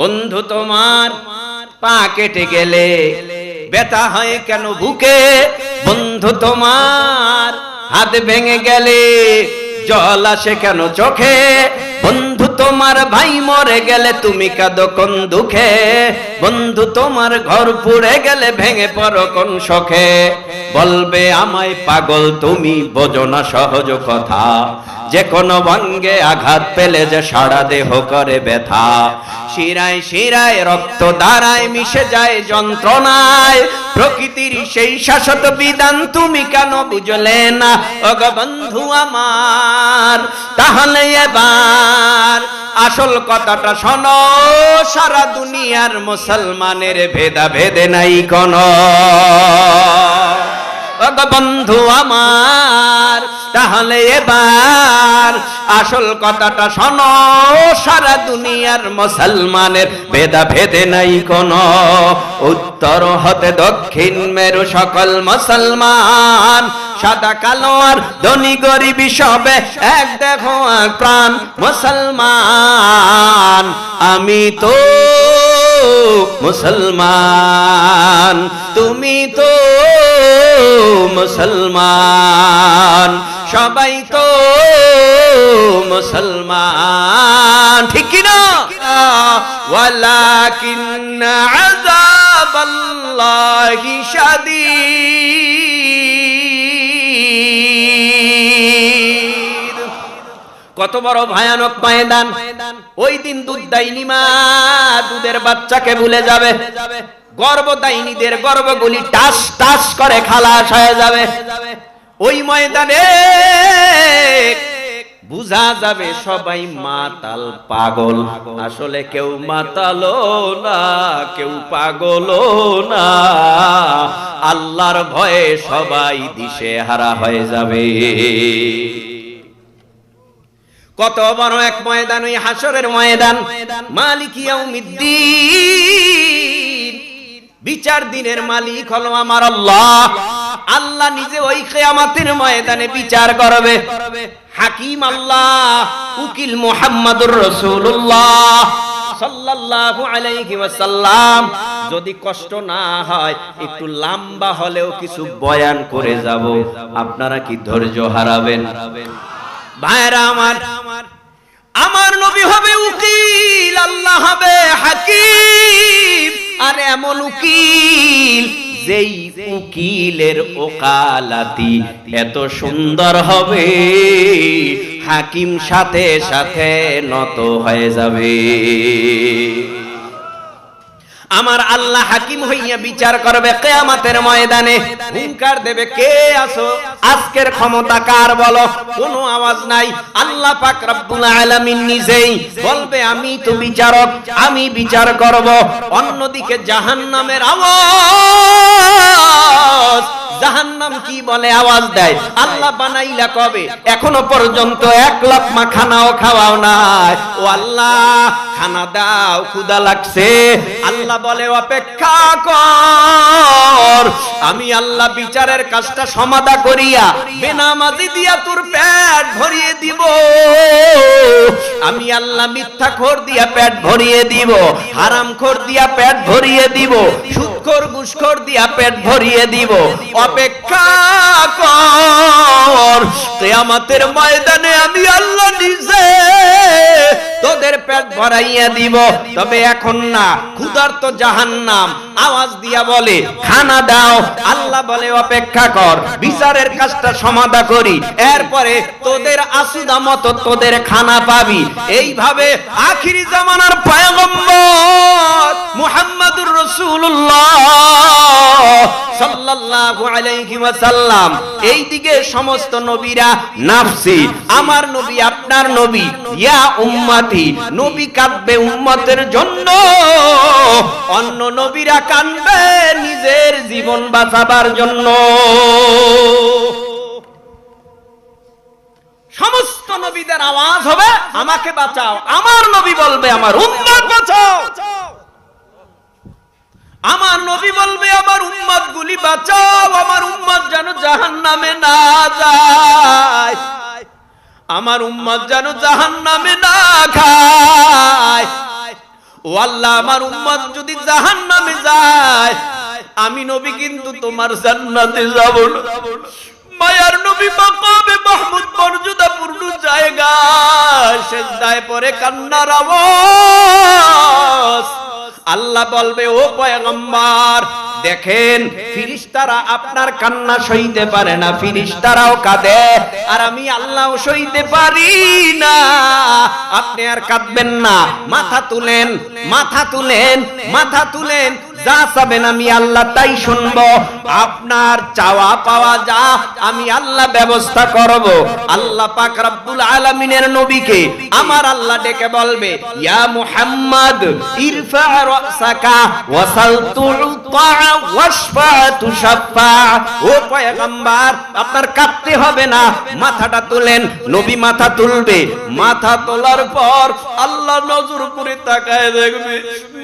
বন্ধু তোমার পা কেটে গেলে ব্যথা হয় কেন বুকে? বন্ধু তোমার হাত ভেঙে গেলে জল আসে কেন চোখে? বন্ধু তোমার ভাই মরে গেলে তুমি কাঁদো কোন দুঃখে? বন্ধু, তোমার ঘর পুড়ে গেলে ভেঙে পড়ো কোন শখে বলবে আমায় পাগল, তুমি বোঝো না সহজ কথা। যে কোনো ভঙ্গে আঘাত পেলে যে সারা দেহ করে ব্যথা। শিরায় শিরায় রক্ত দ্বারায় মিশে যায় যন্ত্রণায়। প্রকৃতির সেই শাশ্বত বিধান তুমি কেন বুঝলে না? অগ বন্ধু আমার, তাহলে এবার আসল কথাটা শোনো সারা দুনিয়ার মুসলমানের ভেদা ভেদে নাই কোন। বন্ধু আমার। তাহলে এবার আসল কথাটা শোনো, সারা দুনিয়ার মুসলমানের ভেদা ভেদে নাই কোন। উত্তর হতে দক্ষিণ মেরু সকল মুসলমান। সাদা কালো আর ধনী গরিবি সবে এক দেখো প্রাণ মুসলমান। আমি তো মুসলমান তুমি তো মুসলমান সবাই তো মুসলমান। ঠিক না? ওয়ালাকিন আযাবাল্লাহি শাদীদ। কত বড় ভয়ানক ময়দান। ওই দিন দুধ দেয়নি মা, দুধের বাচ্চাকে ভুলে যাবে। গর্ব গর্ভদায়ীদের গর্ভগুলি টাস টাস করে খালাস হয়ে যাবে। ওই ময়দানে বুঝা যাবে সবাই মাতাল পাগল। আসলে কেউ মাতালো না, কেউ পাগলও না। আল্লাহর ভয়ে সবাই দিশে হারা হয়ে যাবে। কত বড় এক ময়দান ওই হাসরের ময়দান। মালিক ইয়াউমিদ্দিন। বিচার দিনের মালিক হলো আমার আল্লাহ। আল্লাহ নিজে ওই কিয়ামতের ময়দানে বিচার করবে। হাকিম আল্লাহ উকিল মুহাম্মাদুর রাসূলুল্লাহ। সাল্লাল্লাহু আলাইহি ওয়াসাল্লাম। যদি কষ্ট না হয় একটু লম্বা হলেও কিছু বয়ান করে যাব। আপনারা কি ধৈর্য হারাবেন? ভাইরা আমার আমার নবী হবে উকিল, আল্লাহ হবে হাকিম। আর এমন উকিল যেই উকিলের ওকালাতি এত সুন্দর হবে, হাকিম সাথে সাথে নত হয়ে যাবে। আমার আল্লাহ হাকিম হইয়া বিচার করবে কেয়ামাতের ময়দানে। হুঙ্কার দেবে, কে আসো আজকের ক্ষমতা কার বলো? কোনো আওয়াজ নাই। আল্লাহ পাক রব্বুল আলামিন নিজেই বলবে, আমি তো বিচারক, আমি বিচার করব। অন্যদিকে জাহান্নামের আওয়াজ। জাহান্নাম কি বলে? আওয়াজ দেয়, আল্লাহ বানাইলা কবে? এখনও পর্যন্ত এক লাখমা খানাও খাওয়াও নাই। ও আল্লাহ, খানা দাও ক্ষুদা লাগছে। আল্লাহ বলে, অপেক্ষা কর। আমি আল্লাহ বিচারের কাজটা সমাধা করিয়া বেনামাজি দিয়া তোর পেট ভরিয়ে দিব। আমি আল্লাহ মিথ্যা খোর দিয়া পেট ভরিয়ে দিব, হারাম খোর দিয়া পেট ভরিয়ে দিব। সুদখোর ঘুষখোর দিয়া পেট ভরিয়ে দিব। অপেক্ষা কর, কিয়ামতের ময়দানে আমি আল্লাহ নিজে তোদের পেট ভরাইয়া দিব। তবে এখন না জাহান্নাম, আওয়াজ দিয়া বলে, খানা দাও। আল্লাহ বলে, অপেক্ষা কর, বিচারের কাজটা সমাধা করি। এরপরে তোদের আসুদা মতো তোদের খানা পাবি। এইভাবে আখিরি জামানার পয়গম্বর মুহাম্মাদুর রাসূলুল্লাহ সাল্লাল্লাহু আলাইহি ওয়াসাল্লাম, এইদিকে সমস্ত নবীরা নাফসি, আমার নবী আপনার নবী, ইয়া উম্মতি, নবী কাঁদবে উম্মতের জন্য। অন্য নবীরা কাঁদবে নিজের জীবন বাঁচাবার জন্য। সমস্ত নবীদের আওয়াজ হবে, আমাকে বাঁচাও, আমার নবী বলবে, আমার উম্মত বাঁচাও। আমার নবী বলবে, আমার উম্মত গুলি বাঁচাও, আমার উম্মত যেন জাহান নামে না যায়। আমার উম্মত যেন জাহান নামে না খায়। ও আল্লাহ, আমার উম্মত যদি জাহান নামে যায়, আমি নবী কিন্তু তোমার জান্নাতে যাব না। মায়ার নবী মাকামে মাহমুদ মর্যাদা পূর্ণ জায়গা। সেজদায় পরে কান্নার আওয়াজ। আল্লাহ বলবে, ও পয়গম্বর, দেখেন, ফিরিস্তারা আপনার কান্না সইতে পারে না, ফিরিস্তারাও কাঁদে। আর আমি আল্লাহ সইতে পারি না। আপনি আর কাঁদবেন না। মাথা তুলেন মাথা তুলেন মাথা তুলেন যা চাবেন আমি আল্লাহ তাই শুনব। আপনার চাওয়া পাওয়া যা, আমি আল্লাহ ব্যবস্থা করব। আল্লাহ পাক রব্বুল আলামিনের নবীকে আমার আল্লাহ ডেকে বলবে, ইয়া মুহাম্মদ, ইরফা রাসাকা, ওয়াসাল তুতা ওয়াশফা তুশাফা। ও পয়গম্বর, আপনার কাঁদতে হবে না, মাথাটা তুলেন, নবী মাথা তুলবে। মাথা তোলার পর আল্লাহ নজর করে তাকায় দেখবে,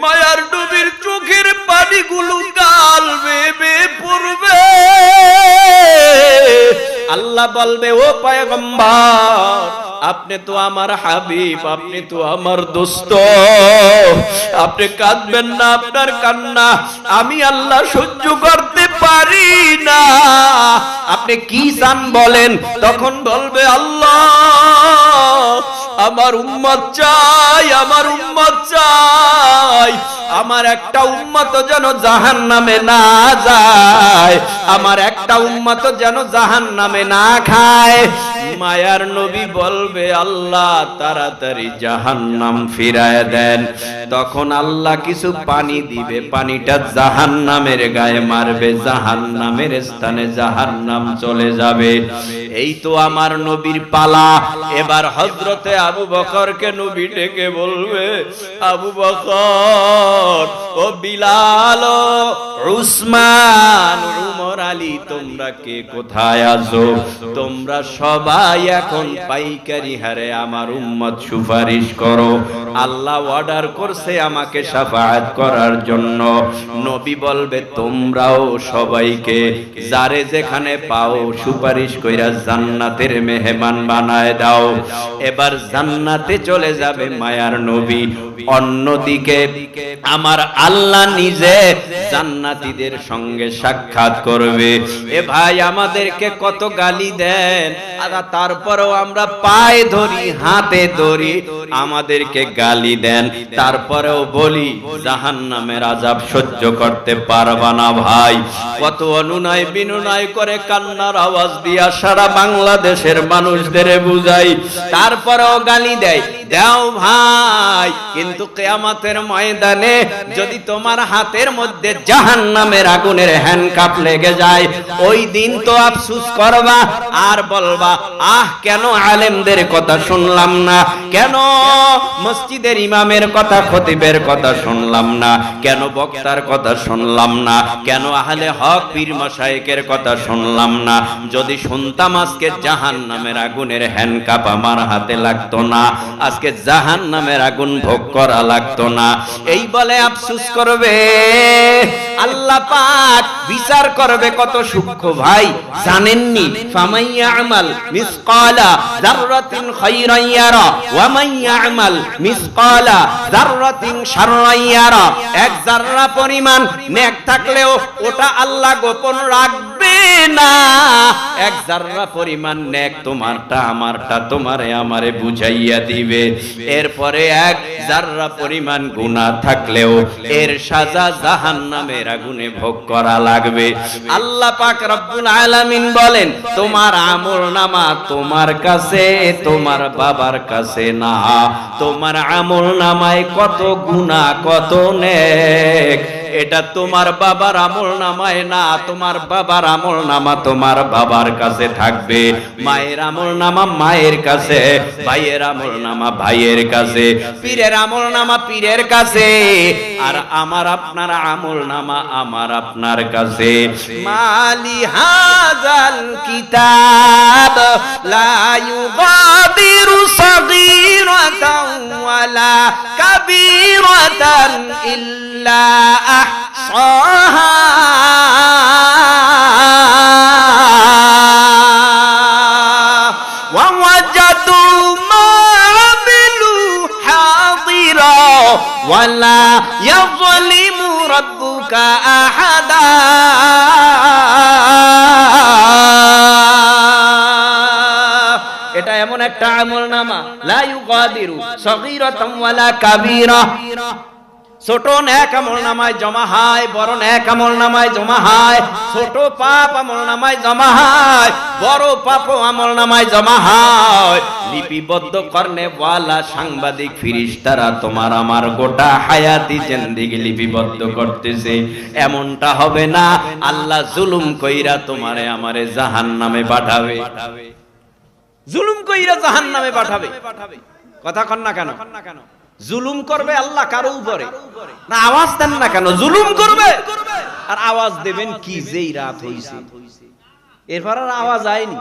মায়ার নবীর চোখের গাল বেবে পড়বে। আল্লাহ বলবে, ও আপনি তো আমার হাবিব, আপনি তো আমার দোস্ত। আপনি কাঁদবেন না, আপনার কান্না আমি আল্লাহ সহ্য করতে পারি না। আপনি কি চান বলেন? তখন বলবে, আল্লাহ আমার উম্মত চাই, আমার উম্মত চাই। আমার একটা উম্মত যেন জাহান নামে না যায়। আমার একটা উম্মত যেন জাহান নামে না খায়। মায়ার নবী বলবে, আল্লাহ, তাড়াতাড়ি জাহান নাম ফিরায় দেন। তখন আল্লাহ কিছু পানি দিবে। পানিটা জাহান নামের গায়ে মারবে। জাহান নামের স্থানে জাহান নাম চলে যাবে। এই তো আমার নবীর পালা। এবার হজরতে আবু বকরকে নবী ডেকে বলবে, আবু বকর ও বিলাল, উসমান, উমর আলী, তোমরা কে কোথায় আছো? তোমরা সবাই এখন পাইকারি হারে আমার উম্মত সুপারিশ করো। আল্লাহ অর্ডার করছে আমাকে সাফায়াত করার জন্য। নবী বলবে, তোমরাও সবাইকে যারে যেখানে পাও সুপারিশ কইরা জান্নাতের মেহমান বানায় দাও। এবার জান্নাতে চলে যাবে মায়ার নবী। অন্যদিকে আমার আল্লাহ নিজে জান্নাতীদের সঙ্গে সাক্ষাৎ করবে। এ ভাই আমাদেরকে কত গালি দেন, আদা তারপরেও আমরা পায়ে ধরি, হাতে ধরি, আমাদেরকে গালি দেন। তারপরেও বলি জাহান নামের আজাব সহ্য করতে পারবা না ভাই। কত অনুনয় বিনুনয় করে কান্নার আওয়াজ দিয়া সারা বাংলাদেশের মানুষদের বুঝাই। তারপরেও গালি দেয়। দাও ভাই, কিন্তু কেয়ামতের ময়দানে যদি তোমার হাতের মধ্যে জাহান নামের আগুনের হ্যান্ডকাপ লেগে যায়, ওই দিন তো আফসুস করবা আর বলবা, আহ, কেন আলেমদের কথা শুনলাম না? কেন মসজিদের ইমামের কথা, খতিবের কথা শুনলাম না? কেন বক্তার কথা শুনলাম না? কেন আহলে হক পীর মশাইকের কথা শুনলাম না? যদি শুনতাম আজকে জাহান নামের আগুনের হ্যান্ডকাপ আমার হাতে লাগতো না। আজকে জাহান নামের আগুন ভোগ করা লাগতো না। এই বলে আফসুস করবে। আল্লাহ পাক বিচার করবে কত সূক্ষ্ম ভাই, জানেননি? ফামাইয়া আমাল মিসকালা যাররাতিন খায়রান ইয়ারা ওয়া মান ইয়ামাল মিসকালা যাররাতিন শাররান ইয়ারা। এক যাররা পরিমাণ নেক থাকলেও ওটা আল্লাহ গোপন রাখবে না। এক যাররা পরিমাণ নেক তোমারটা আমারটা তোমারে আমারে বুঝাইয়া দিবে। এরপরে এক যাররা পরিমাণ গুনাহ থাকলেও এর সাজা জাহান্নামের আগুনে ভোগ করা লাগবে। আল্লাহ পাক রব্বুল আলামিন বলেন, তোমার আমল নামা তোমার কাছে, তোমার বাবার কাছে না। তোমার আমল নামায় কত গুনাহ, কত নেক। এটা তোমার বাবার আমল নামায় না, তোমার বাবার আমল নামা তোমার বাবার কাছে থাকবে। মায়ের আমল নামা মায়ের কাছে, ভাইয়ের আমল নামা ভাইয়ের কাছে, পীরের আমল নামা পীরের কাছে, আর আমার আপনার আমল নামা আমার আপনার কাছে। মালি হাজাল কিতাব, লা ইউগাদিরু সাগীরাতাও ওয়ালা কাবীরাতান ইল্লা ووجدوا ما عملوا حاضرا ولا ইয়াযলিমু রাব্বুকা আহাদা এটা এমন একটা আমল নামা লা ইউগাদিরু সগীরাতাম ওয়ালা কাবীরা ছোট ন্যাক আমল নামায় জমা হয়, বড় ন্যাক আমল নামায় জমা হয়, ছোট পাপ আমল নামায় জমা হয়, বড় পাপ আমল নামায় জমা হয়। লিপিবদ্ধ করনে ওয়ালা সাংবাদিক ফিরিস্তারা, তোমার আমার গোটা হায়াতি জিন্দেগি লিপিবদ্ধ করতেছে। এমনটা হবে না, আল্লাহ জুলুম কইরা তোমারে আমারে জাহান্নামে পাঠাবে। জুলুম কইরা জাহান্নামে পাঠাবে। কথা কন না কেন? জুলুম করবে আল্লাহ কারও উপরে। না আওয়াজ দেন না কেন জুলুম করবে। আর আওয়াজ দেবেন কি যেই রাত হইছে। এরপর আর আওয়াজ আয়নি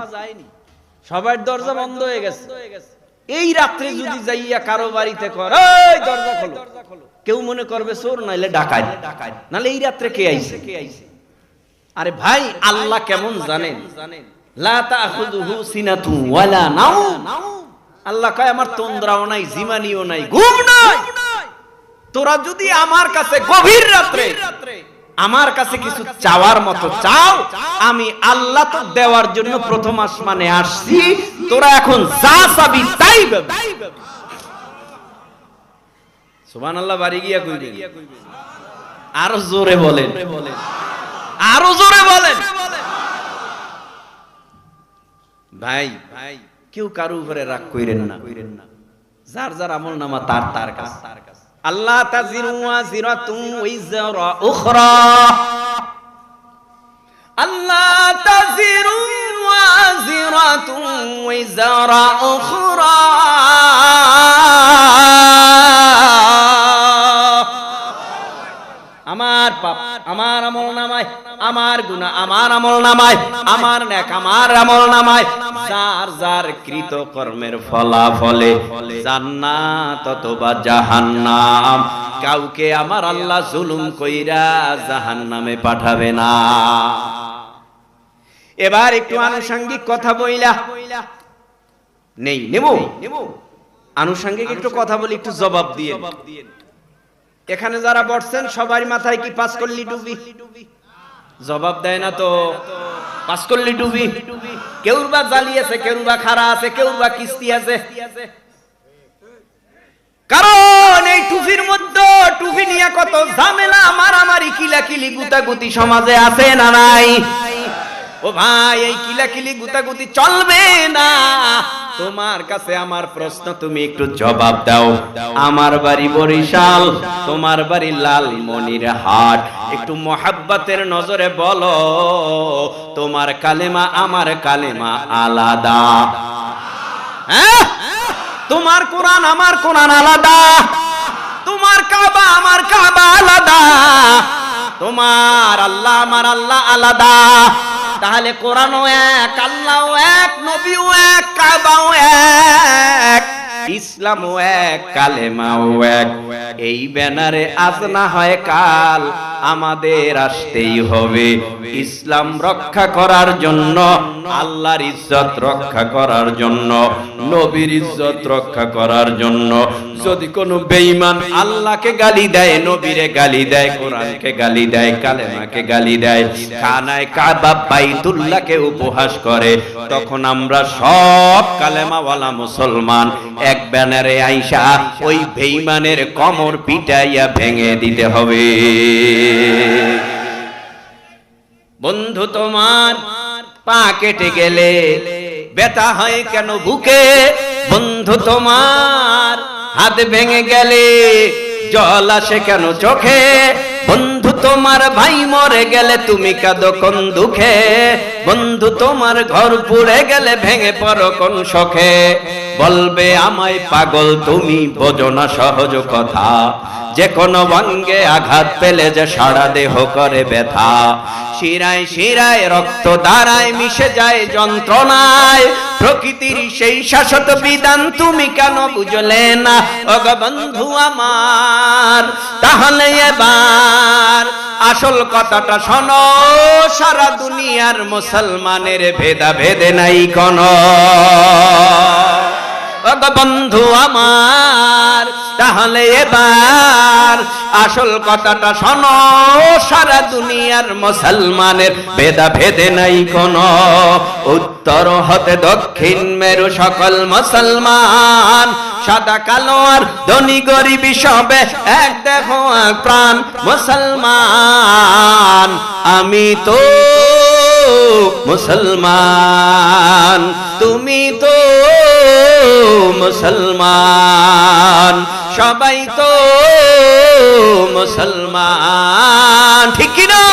সবার দরজা বন্ধ হয়ে গেছে। এই রাত্রে যদি যাইয়া কারও বাড়িতে কর এই দরজা খোলো। কেউ মনে করবে চোর নাইলে ডাকাই নালে এই রাত্রে কে আইছে? কে আইছে? আরে ভাই আল্লাহ কেমন জানেন? লা তাখুযুহু সিনাতু ওয়ালা নাউম আল্লাহ কয়, আমার তন্দ্রাও নাই, জিমানিও নাই, ঘুম নাই। তোরা যদি আমার কাছে গভীর রাত্রে, আমার কাছে কিছু চাওয়ার মতো চাও, আমি আল্লাহ তো দেওয়ার জন্য প্রথম আসমানে আসছি, তোরা এখন যা চাবি তাই পাবি। সুবহানাল্লাহ, বাড়ি গিয়া কইবেন আরও জোরে বলেন। আরও জোরে বলেন। ভাই ভাই কেউ কারও উপরে রাগ কইরেন না। না যার যার আমল নামা তার তার কাছে তার আল্লাহ তাজিরু ওয়াজিরাতুম ওয়াইজারা উখরা। আল্লাহ তাজিরু ওয়াজিরাতুম ওয়াইজারা উখরা। আমার পাপ আমার আমল নামায় আমার গুনাহ আমার আমল নামায় আমার নেক আমার আমল নামায়। যার যার কৃত কর্মের ফলাফলে জান্নাত অথবা জাহান্নাম কাউকে আমার আল্লাহ জুলুম কইরা জাহান্নামে পাঠাবে না। এবার একটু আনুষঙ্গিক কথা বইলা। নেই নেব? নেব। আনুষঙ্গিক একটু কথা বলি একটু জবাব দিয়ে এখানে যারা বসছেন সবার মাথায় কি পাঁচ কল্লি ডুবি? জবাব দেয় না তো। পাঁচ কল্লি ডুবি। কেউ বা জ্বালিয়েছে কেউ বা খাড়া আছে, কেউ বা কিস্তি আছে। কারণ এই টুপির মধ্যে টুপি নিয়ে কত ঝামেলা, মারামারি কিলাকিলি গুতাগুতি সমাজে আছে না নাই? ও ভাই, এই কিলাকিলি গুতাগুতি চলবে না। তোমার কাছে আমার প্রশ্ন, তুমি একটু জবাব দাও। আমার বাড়ি বরিশাল, তোমার বাড়ি লালমনির হাট। একটু মোহাব্বতের নজরে বলো, তোমার কালেমা আমার কালেমা আলাদা। হ্যাঁ? তোমার কোরআন আমার কোরআন আলাদা। তোমার কাবা আমার কাবা আলাদা। তোমার আল্লাহ আমার আল্লাহ আলাদা। তাহলে কোরআনও এক, আল্লাহও এক, নবীও এক, কাবাও এক, ইসলামও এক, কালেমাও এক। এই ব্যানারে আজ না হয় কাল আমাদের আসতেই হবে। ইসলাম রক্ষা করার জন্য, আল্লাহর ইজ্জত রক্ষা করার জন্য, নবীর ইজ্জত রক্ষা করার জন্য। যদি কোনো বেঈমান আল্লাহকে গালি দেয়, নবীরে গালি দেয়, কোরআনকে গালি দেয়, কালেমাকে গালি দেয় কানায় কাবা বাইতুল্লাহকে উপহাস করে, তখন আমরা সব কালেমাওয়ালা মুসলমান, এক ব্যানারে আইসা ওই বেঈমানের কমর পিটাইয়া ভেঙে দিতে হবে। বন্ধু তোমার, পা কেটে গেলে ব্যথা হয় কেন বুকে? বন্ধু তোমার, হাত ভেঙে গেলে জল আসে কেন চোখে? বন্ধু তোমার ভাই মরে গেলে তুমি কাঁদো কোন দুঃখে? বন্ধু, তোমার ঘর পুড়ে গেলে ভেঙে পড়ো কোন শখে? বলবে আমায় পাগল, তুমি বোঝো না সহজ কথা। যে কোনো ভঙ্গে আঘাত পেলে যে সারা দেহ করে ব্যথা। শিরায় শিরায় রক্ত দ্বারায় মিশে যায় যন্ত্রণায়। প্রকৃতির সেই শাশ্বত বিধান তুমি কেন বুঝলে না? অগ বন্ধু আমার, তাহলে এবার আসল কথাটা শোনো, সারা দুনিয়ার মুসলমানের ভেদা ভেদে নাই কোন। বন্ধু আমার, তাহলে এবার আসল কথাটা শোনো, সারা দুনিয়ার মুসলমানের ভেদা ভেদে নাই কোন। উত্তর হতে দক্ষিণ মেরু সকল মুসলমান, সাদা কালো আর ধনী গরিবি সবে এক দেখো প্রাণ মুসলমান। আমি তো মুসলমান, তুমি তো মুসলমান, সবাই তো মুসলমান। ঠিক না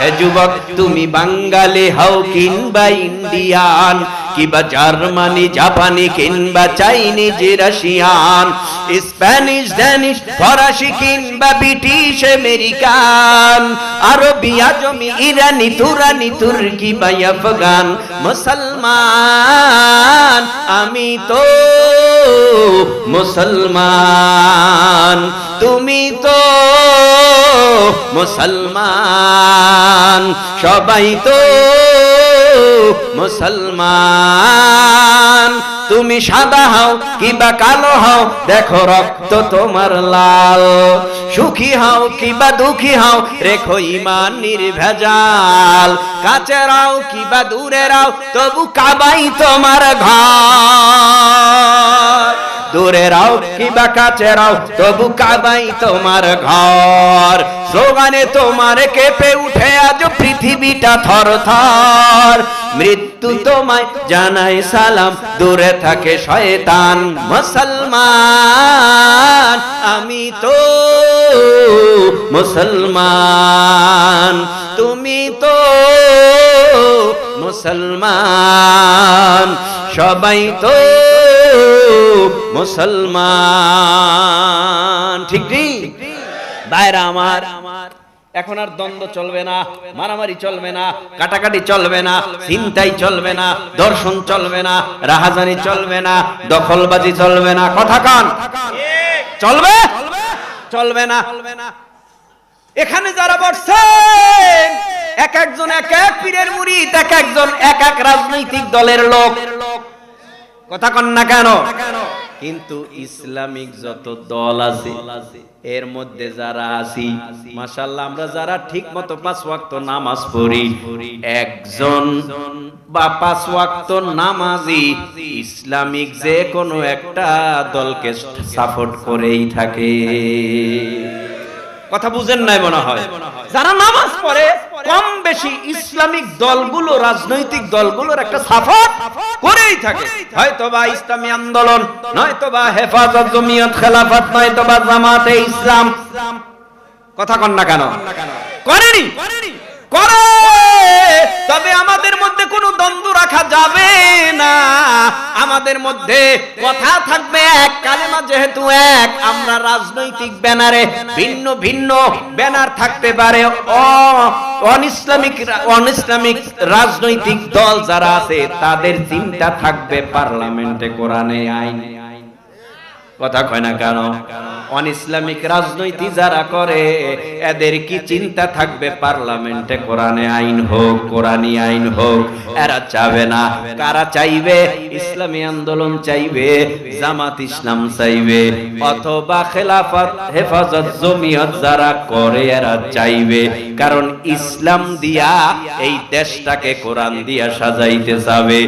হে যুবক, তুমি বাঙালি হও কিংবা ইন্ডিয়ান কিংবা জার্মানি, জাপানি কিংবা চাইনিজ, রাশিয়ান, স্প্যানিশ, ড্যানিশ, ফরাসি কিংবা ব্রিটিশ, আমেরিকান, আরবি, আজমি, ইরানি, তুরানি, তুর্কি বা আফগান, মুসলমান, আমি তো মুসলমান। তুমি তো মুসলমান, সবাই তো মুসলমান। তুমি সাদা হও কিবা কালো হও, দেখো রক্ত তোমার লাল। সুখী হও কিবা দুঃখী হও, রেখো ইমান নির্ভেজাল। কাছে রাও কিবা দূরে রাও, তবু কাবাই তোমার ঘর। দূরে কিবা কাছে তবু কাবাই তোমার ঘর। স্লোগানে তোমার কেঁপে উঠে আজ পৃথিবীটা থর থর মৃত্যু তোমায় জানাই সালাম, দূরে থাকে শয়তান মুসলমান। আমি তো মুসলমান, তুমি তো মুসলমান। সবাই তো মুসলমান। ঠিক ঠিক দায়রা আমার। এখন আর দ্বন্দ্ব চলবে না, মারামারি চলবে না, কাটাকাটি চলবে না চিন্তাই চলবে না দর্শন চলবে না, রাহাজানি চলবে না, দখলবাজি চলবে না। কথা কান। চলবে? চলবে না। এখানে যারা বসছেন, এক একজন এক এক পীরের মুরিদ এক একজন এক এক রাজনৈতিক দলের লোক। কথা কন না কেন? কিন্তু ইসলামিক যত দল আছে এর মধ্যে যারা আছি মাশাল্লাহ আমরা যারা ঠিক মতো পাঁচ ওয়াক্ত নামাজ পড়ি একজন বা পাঁচ ওয়াক্ত নামাজি ইসলামিক যে কোনো একটা দলকে সাপোর্ট করেই থাকে। কথা বুঝেন নাই মনে হয়। যারা নামাজ পড়ে কম বেশি ইসলামিক দলগুলো রাজনৈতিক দলগুলোর একটা সাপোর্ট করেই থাকে। হয়তো বা ইসলামী আন্দোলন নয়তো বা হেফাজত জমিয়ত খেলাফত নয়তো বা জামাতে ইসলাম। কথা কন না কেন? করেনি। করে! তবে আমাদের মধ্যে যাবে না। আমাদের মধ্যে কথা থাকবে এক, কালেমা যেহেতু এক, আমরা রাজনৈতিক ব্যানারে ভিন্ন ভিন্ন ব্যানার থাকতে পারে। অ, অনিসলামিক অনিসলামিক রাজনৈতিক দল যারা আছে, তাদের চিন্তা থাকবে পার্লামেন্টে কোরআনে আইন। কথা কয় না কেন? অন ইসলামিক রাজনৈতিক যারা করে, এদের কি চিন্তা থাকবে? পার্লামেন্টে কোরআনে আইন হোক কোরআনী আইন হোক, এরা চাবে না। কারা চাইবে? ইসলামী আন্দোলন চাইবে, জামাত ইসলাম চাইবে, অথবা খেলাফত, হেফাজত, জমিয়ত যারা করে, এরা চাইবে। কারণ ইসলাম দিয়া এই দেশটাকে কোরআন দিয়া সাজাইতে যাবে।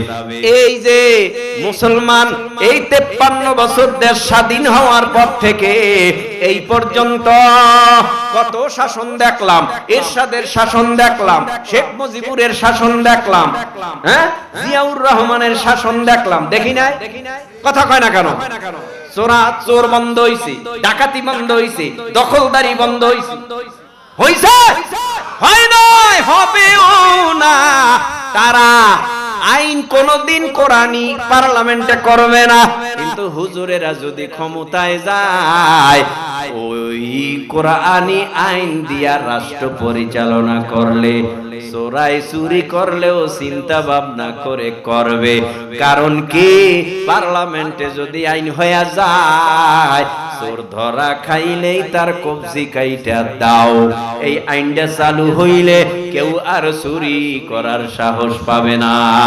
এই যে মুসলমান, এই তেপ্পান্ন বছর দেশ স্বাধীন হওয়ার পর থেকে এই পর্যন্ত কত শাসন দেখলাম, এরশাদের শাসন দেখলাম, শেখ মুজিবুরের শাসন দেখলাম হ্যাঁ? জিয়াউর রহমানের শাসন দেখলাম, দেখি নাই? কথা কয় না কেন? চোরা চোর বন্ধ হইছে, ডাকাতি বন্ধ হইছে, দখলদারি বন্ধ হইছে। হইছে? হয় নয় হবেও না। তারা আইন কোনদিন কোরআনি পার্লামেন্টে করবে না। কিন্তু হুজুরেরা যদি ক্ষমতায় যায়, ওই কোরআনি আইন দিয়া রাষ্ট্র পরিচালনা করলে, চোরাই চুরি করলেও চিন্তা ভাবনা করে করবে। কারণ কি? পার্লামেন্টে যদি আইন হয়ে যায়, চোর ধরা খাইলেই তার কবজি কাইটা দাও। এই আইনটা চালু হইলে কেউ আর চুরি করার সাহস পাবে না।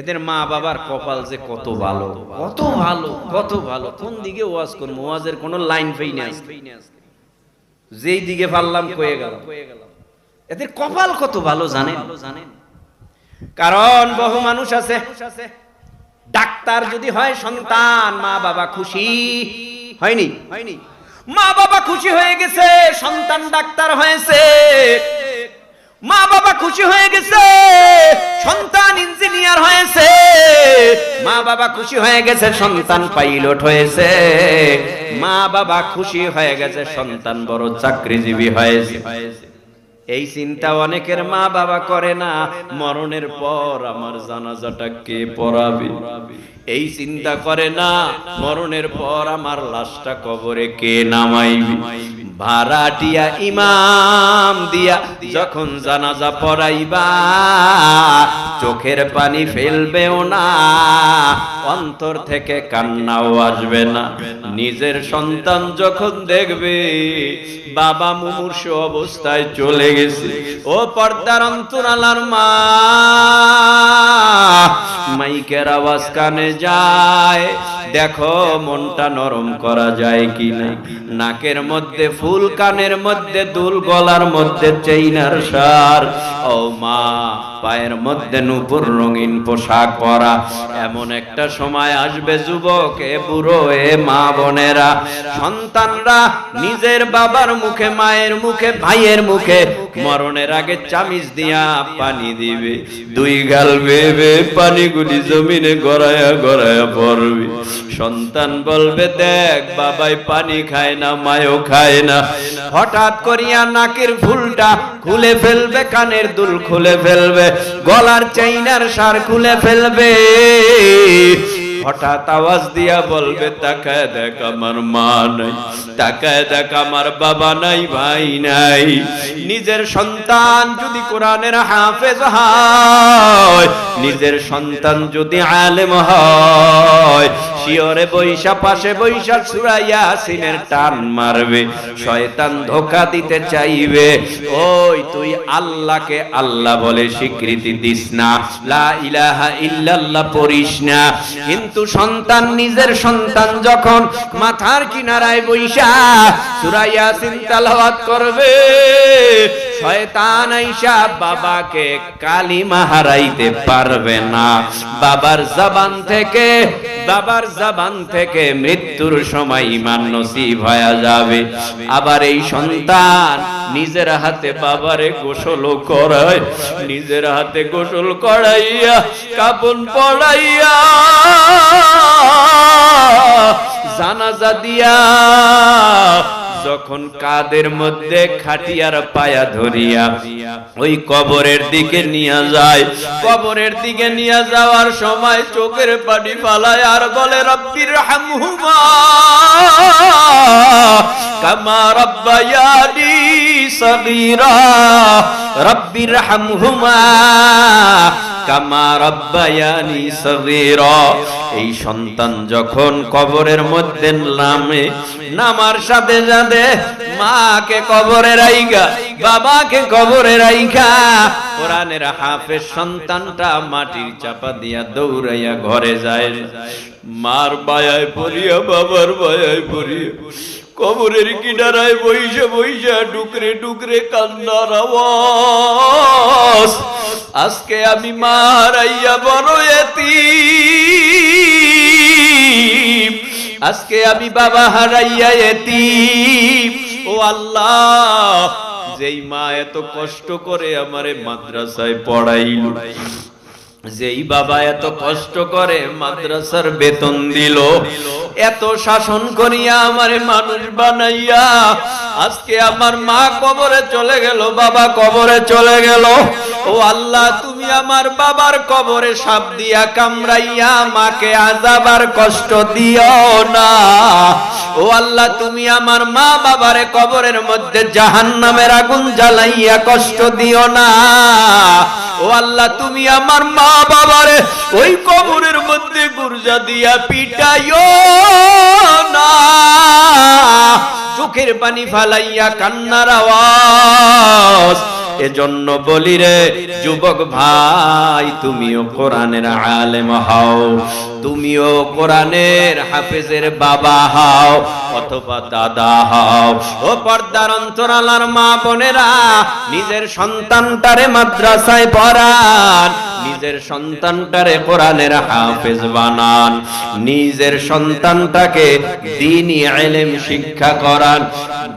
এদের মা বাবার কপাল যে কত ভালো কত ভালো কত ভালো। কোন দিকে ওয়াজ করব? ওয়াজের কোন লাইন পেই না যেই দিকে পারলাম কয়ে গেল এদের কপাল কত ভালো জানেন? কারণ বহু মানুষ আছে, ডাক্তার যদি হয় সন্তান, মা বাবা খুশি। হয়নি হয়নি? মা বাবা খুশি হয়ে গেছে, সন্তান ডাক্তার হয়েছে। মা বাবা খুশি হয়ে গেছে, সন্তান ইঞ্জিনিয়ার হয়েছে। মা বাবা খুশি হয়ে গেছে, সন্তান পাইলট হয়েছে। মা বাবা খুশি হয়ে গেছে, সন্তান বড় চাকরিজীবী হয়েছে। এই চিন্তা অনেকের মা বাবা করে না, মরণের পর আমার জানাজাটা কে পড়াবে? এই চিন্তা করে না, মরণের পর আমার লাশটা কবরে কে নামাইবে? ভাড়াটিয়া ইমাম দিয়া যখন জানাজা পড়াইবা, চোখের পানি ফেলবেও না, অন্তর থেকে কান্নাও আসবে না। নিজের সন্তান যখন দেখবে, বাবা মুমূর্ষ অবস্থায় চলে গেছে। ও পর্দার অন্তরালার মা, মাইকের আওয়াজ কানে যায় দেখো, মনটা নরম করা যায় কি না নাকের মধ্যে ফুল, কানের মধ্যে দুল, গলার মধ্যে চেইনার সার। পায়ের মধ্যে নুপুর রঙিন পোশাক পরা। এমন একটা সময় আসবে যুবক, এ বুড়ো, এ মা বোনেরা। সন্তানরা নিজের বাবার মুখে, মায়ের মুখে, ভাইয়ের মুখে মরণের আগে চামিচ দিয়া পানি দিবে। দুই গাল বেবে পানিগুলি জমিনে গড়ায়া গড়ায়া পড়বে সন্তান বলবে, দেখ, বাবাই পানি খায় না, মায়ও খায় না। হঠাৎ করিয়া নাকের ফুলটা খুলে ফেলবে কানের দুল খুলে ফেলবে, গলার চাইনার সার খুলে ফেলবে। হঠাৎ আওয়াজ দিয়া বলবে তাকায় দেখ আমার মা নাই তাকায় দেখ আমার বাবা নাই, ভাই নাই। নিজের সন্তান যদি কোরআনের হাফেজ হয়, নিজের সন্তান যদি আলেম হয় শিওরে বৈশা, পাশে বৈশা সুরাইয়া সিনের টান মারবে, শয়তান ধোকা দিতে চাইবে। ওই তুই আল্লাহকে আল্লাহ বলে স্বীকৃতি দিস না। লা ইলাহা ইল্লাল্লাহ পড়িস না। কিন্তু সন্তান, নিজের সন্তান যখন মাথার কিনারায় বৈশা সুরাইয়া সিন তালাওয়াত করবে শয়তান আইসা বাবাকে কালিমা হারাইতে পারবে না। বাবার জবান থেকে, বাবার জবান থেকে মৃত্যুর সময় ইমান নসিব হয়ে যাবে। আবার এই সন্তান নিজের হাতে বাবারে গোসল করায়, নিজের হাতে গোসল করাইয়া কাপন পড়াইয়া জানাজা দিয়া যখন কাদের মধ্যে খাটিয়ার পায়া ধরিয়া ওই কবরের দিকে নিয়ে যায়, কবরের দিকে নিয়ে যাওয়ার সময় চোখের পানি ফালায় আর বলে রব্বির হামহুমা রব্বির হামহুমা এই সন্তান যখন কবরের মধ্যে নামে, নামার সাথে সাথে মাকে কবরে রাইগা, বাবাকে কবরে রাইখা। কোরআনের হাফেজ সন্তানটা মাটির চাপা দিয়া দৌড়াইয়া ঘরে যায়। মার বায়ায় পড়িয়া, বাবার বায়ায় পড়িয়া কবরের কিনারায় বইসে বইসা ডুকরে ডুকরে কান্নার আওয়াজ। আজকে আমি মারাইয়া বড় এতি আজকে আমি বাবা হারাইয়া এতি ও আল্লাহ, যেই মা এত কষ্ট করে আমারে মাদ্রাসায় পড়াইল। যেই বাবা এত কষ্ট করে মাদ্রাসার বেতন দিল, এত শাসন করিয়া আমারে মানুষ বানাইয়া, আজকে আমার মা কবরে চলে গেল, বাবা কবরে চলে গেল। ও আল্লাহ, তুমি আমার বাবার কবরে সাপ দিয়া কামড়াইয়া মাকে আজাবার কষ্ট দিও না। ও আল্লাহ, তুমি আমার মা বাবারে কবরের মধ্যে জাহান্নামের আগুন জ্বালাইয়া কষ্ট দিও না। ও আল্লাহ তুমি আমার মা বাবারে ওই কবরের মধ্যে গুর্জা দিয়া পিটাইও না। চোখের পানি ফালাইয়া কান্নার আওয়াজ। এজন্য বলি রে, যুবক ভাই, তুমিও কোরআনের আলেম হও, তুমিও কোরআনের হাফেজের বাবা হও, অথবা দাদা হও। ও পর্দার অন্তরালার মা বোনেরা, নিজের সন্তানটারে মাদ্রাসায় পড়ান নিজের সন্তানটারে কোরআনের হাফেজ বানান। নিজের সন্তানটাকে দিনই এলেম শিক্ষা করান।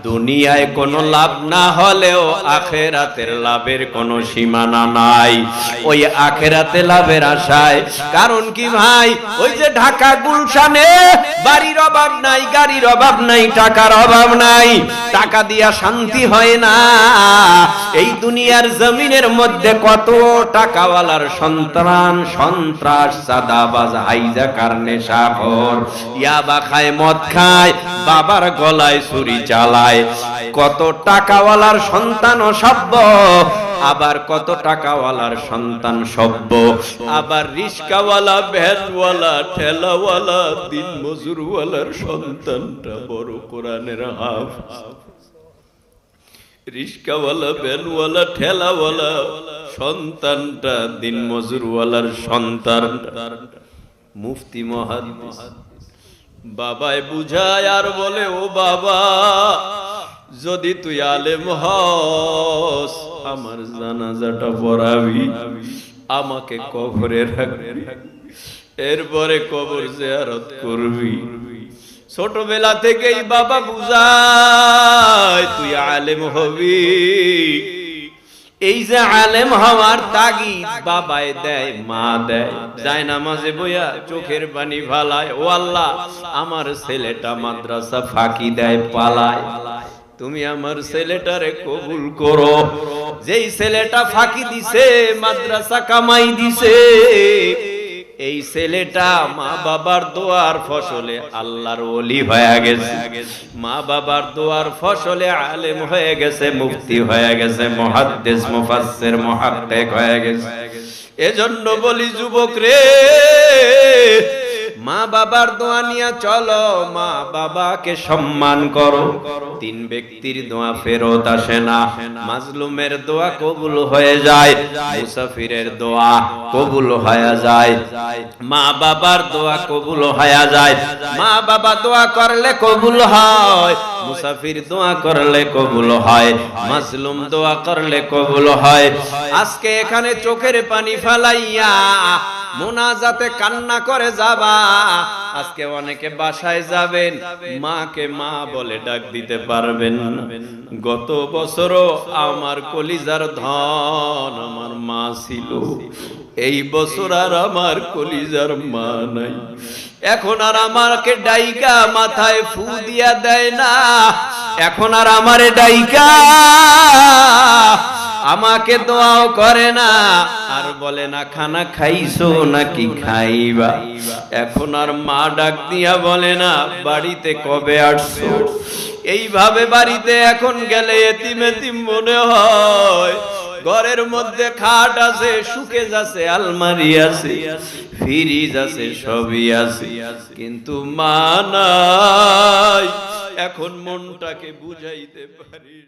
দুনিয়ায় কোনো লাভ না হলেও আখেরাতের লাভের কোনো সীমানা নাই। ওই আখেরাতে লাভের আশায়। কারণ কি ভাই? ওই যে ঢাকা গুলশানে বাড়ির অভাব নাই, গাড়ির অভাব নাই, টাকার অভাব নাই। টাকা দিয়া শান্তি হয় না। এই দুনিয়ার জমিনের মধ্যে কত টাকাওয়ালার সন্তান সন্ত্রাস সাদাবাজ হাইজা কারণে সাগর। ইয়াবা খায়, মদ খায়, বাবার গলায় ছুরি চালায়। কত টাকাওয়ালার সন্তান অসভ্য, আবার কত টাকাওয়ালার সন্তান সভ্য। আবার রিস্কাওয়ালা ভ্যানওয়ালা ঠেলাওয়ালা দিন মজুরওয়ালার সন্তানটা বড় কোরআনের হাফ রিস্কাওয়ালা ভ্যানওয়ালা ঠেলাওয়ালা, সন্তানটা দিন মজুরওয়ালার সন্তান। মুফতি মহাদিস। বাবায় বুঝায় আর বলে, ও বাবা, যদি তুই আলেম হস, আমার জানাজাটা পড়াবি, আমাকে কবরে রাখবি, এরপরে কবর জিয়ারত করবি। ছোটবেলা থেকেই বাবা বুঝায়, তুই আলেম হবি। এই যে আলেম হওয়ার তাগি বাবায় দেয়, মা দেয়। যায় নামাজে বইয়া চোখের পানি ভালায় ও আল্লাহ, আমার ছেলেটা মাদ্রাসা ফাঁকি দেয়, পালায়। তুমি আমার ছেলেটারে কবুল করো। যেই ছেলেটা ফাঁকি দিছে, মাদ্রাসা কামাই দিছে। এই ছেলেটা মা বাবার দোয়ার ফসলে আল্লাহর ওলি হয়ে গেছে। মা বাবার দোয়ার ফসলে আলেম হয়ে গেছে মুক্তি হয়ে গেছে মহাদ্দেশ মুফাসসির, মুহাক্কিক হয়ে গেছে। এজন্য বলি, যুবক রে মা বাবার দোয়া নিয়ে চলো, মা বাবাকে সম্মান করো। তিন ব্যক্তির দোয়া ফেরত আসে না। মাজলুমের দোয়া কবুল হয়ে যায়, মুসাফিরের দোয়া কবুল হয়ে যায়। মা বাবার দোয়া কবুল হয়ে যায়। মা বাবা দোয়া করলে কবুল হয়, মুসাফির দোয়া করলে কবুল হয়, মাজলুম দোয়া করলে কবুল হয়। আজকে এখানে চোখের পানি ফেলাইয়া মোনাজাতে কান্না করে যাবা। আজকে অনেকে বাসায় যাবেন, মাকে মা বলে ডাক দিতে পারবেন। গত বছরও আমার কলিজার ধন আমার মা ছিল। এই বছর আর আমার কলিজার মা নাই। এখন আর আমাকে ডাইকা মাথায় ফু দিয়া দেয় না। এখন আর আমারে ডাইকা আমাকে দোয়াও করে না। আর বলে না, খানা খাইছো নাকি খাইবা? এখন আর মা ডাক দিয়া বলে না, বাড়িতে কবে আসছো? এইভাবে বাড়িতে এখন গেলে এতিম এতিম মনে হয়। ঘরের মধ্যে খাট আছে সুকে যাচ্ছে আলমারি আছে, ফ্রিজ আছে, সবই আছে। কিন্তু মা নাই। এখন মনটাকে বুঝাইতে পারি